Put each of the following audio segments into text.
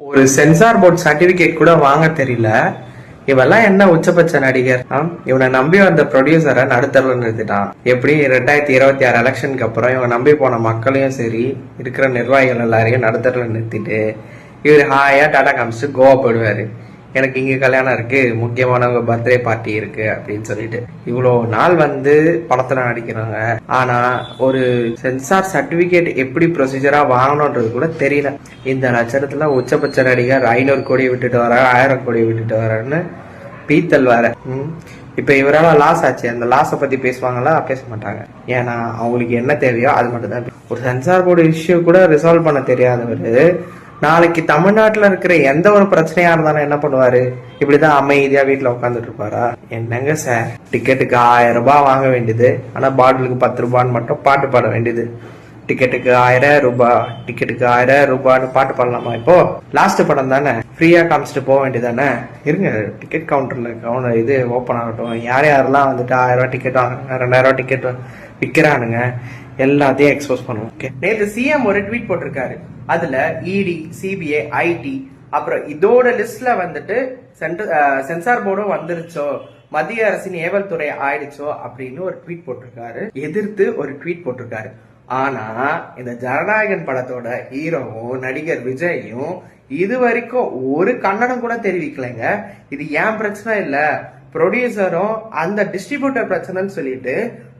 ஒரு sensor board certificate கூட வாங்க தெரியல. இவெல்லாம் என்ன உச்சபட்ச நடிகர்? இவனை நம்பி வந்த ப்ரொடியூசரை நடுத்தரல நிறுத்திட்டான். எப்படி? ரெண்டாயிரத்தி இருபத்தி ஆறு எலெக்ஷனுக்கு அப்புறம் இவன் நம்பி போன மக்களையும் சரி இருக்கிற நிர்வாகிகள் எல்லாரையும் நடுத்தரல நிறுத்திட்டு இவர் ஹாயா டாடா காமிச்சு கோவா போயிடுவாரு எனக்கு இங்க கல்யாணம் இருக்கு முக்கியமானவங்க பர்த்டே பார்ட்டி இருக்கு அப்படின்னு சொல்லிட்டு. இவ்வளோ நாள் வந்து படத்துல நடிக்கிறாங்க. ஆனா ஒரு சென்சார் சர்டிபிகேட் எப்படி ப்ரொசீஜரா வாங்கணுன்றது கூட தெரியல. இந்த நட்சத்திரத்தில் உச்சபட்ச நடிகர் ஐநூறு கோடி விட்டுட்டு வர ஆயிரம் கோடி விட்டுட்டு வரன்னு பீத்தல் வேற. இப்போ இப்ப இவரால லாஸ் ஆச்சு. அந்த லாஸை பத்தி பேசுவாங்களா? பேச மாட்டாங்க. ஏன்னா அவங்களுக்கு என்ன தேவையோ அது மட்டும் தான் ஒரு சென்சார் போர்டு இஷ்யூ கூட ரிசால்வ் பண்ண தெரியாதவர் நாளைக்கு தமிழ்நாட்டுல இருக்கிற எந்த ஒரு பிரச்சனையா இருந்தாலும் என்ன பண்ணுவாரு? இப்படிதான் அமைதியா வீட்டுல உட்காந்துட்டு இருப்பாரா? என்னங்க சார் டிக்கெட்டுக்கு ஆயிரம் ரூபாய் வாங்க வேண்டியது. ஆனா பாட்டிலுக்கு பத்து ரூபான்னு மட்டும் பாட்டு பாட வேண்டியது. டிக்கெட்டுக்கு ஆயிரம் ரூபாய் டிக்கெட்டுக்கு ஆயிரம் ரூபான்னு பாட்டு பாடலாமா இப்போ? லாஸ்ட் படம் தானே. ஃப்ரீயா காமிச்சிட்டு போக வேண்டியதானே? இருங்க டிக்கெட் கவுண்டர்ல கவுண்டர் இது ஓப்பன் ஆகட்டும். யார் யாரெல்லாம் வந்துட்டு ஆயிரம் ரூபாய் டிக்கெட் வாங்குறாங்க ரெண்டாயிரம் ரூபாய் டிக்கெட் விற்கிறானுங்க எல்லாத்தையும் எக்ஸ்போஸ் பண்ணுவோம். ஓகே நேற்று சிஎம் ஒரு ட்வீட் போட்டிருக்காரு. அதுல இடி சிபிஐ ஐடி அப்புறம் இதோட லிஸ்ட்ல வந்துட்டு சென்சார் போர்டும் வந்துருச்சோ மத்திய அரசின் ஏவல் துறை ஆயிடுச்சோ அப்படின்னு ஒரு ட்வீட் போட்டிருக்காரு. எதிர்த்து ஒரு ட்வீட் போட்டிருக்காரு. ஆனா இந்த ஜனநாயகன் படத்தோட ஹீரோவும் நடிகர் விஜயும் இது வரைக்கும் ஒரு கண்டனம் கூட தெரிவிக்கலைங்க. இது ஏன் பிரச்சனை இல்ல? ப்ரொடியூசரும் அந்த டிஸ்ட்ரிபியூட்டர் பிரச்சனைன்னு சொல்லிட்டு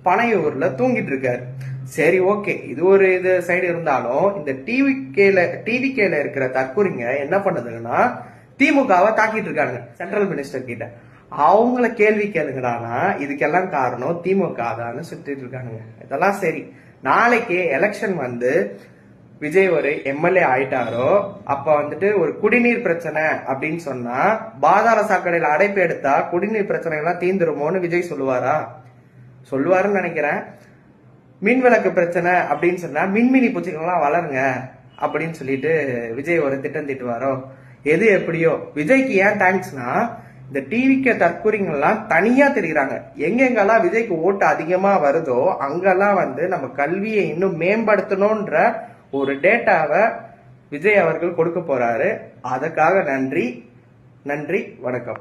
பனையூர்ல தூங்கிட்டு இருக்காரு. சரி ஓகே. இது ஒரு இது சைடு இருந்தாலும் இந்த டிவி கேல டிவி கேல இருக்கிற தற்கூரிங்க என்ன பண்ணுதுங்கன்னா திமுகவை தாக்கிட்டு இருக்காங்க சென்ட்ரல் மினிஸ்டர் கிட்ட. அவங்கள கேள்வி கேளுங்கடானா இதுக்கெல்லாம் காரணம் திமுக தான்னு சுத்திட்டு இருக்காங்க இதெல்லாம் சரி. நாளைக்கு எலெக்ஷன் வந்து விஜய் ஒரு எம்எல்ஏ ஆயிட்டாரோ அப்ப வந்துட்டு ஒரு குடிநீர் பிரச்சனை அப்படின்னு சொன்னா பாதாள சாக்கடையில அடைப்பு எடுத்தா குடிநீர் பிரச்சனை எல்லாம் தீந்துருமோன்னு விஜய் சொல்லுவாரா? சொல்லுவாருன்னு நினைக்கிறேன். மின் விளக்கு பிரச்சனை அப்படின்னு சொன்னா மின்மினி பூச்சிகள்லாம் வளருங்க அப்படின்னு சொல்லிட்டு விஜய் ஒரு திட்டம் திட்டுவாரோ? எது எப்படியோ? விஜய்க்கு ஏன் தேங்க்ஸ்னா இந்த டிவிக்கு தற்கூறிங்கெல்லாம் தனியா தெரிகிறாங்க. எங்கெங்கெல்லாம் விஜய்க்கு ஓட்டு அதிகமா வருதோ அங்கெல்லாம் வந்து நம்ம கல்வியை இன்னும் மேம்படுத்தணும்ன்ற ஒரு டேட்டாவை விஜய் அவர்கள் கொடுக்க போறாரு. அதுக்காக நன்றி. நன்றி. வணக்கம்.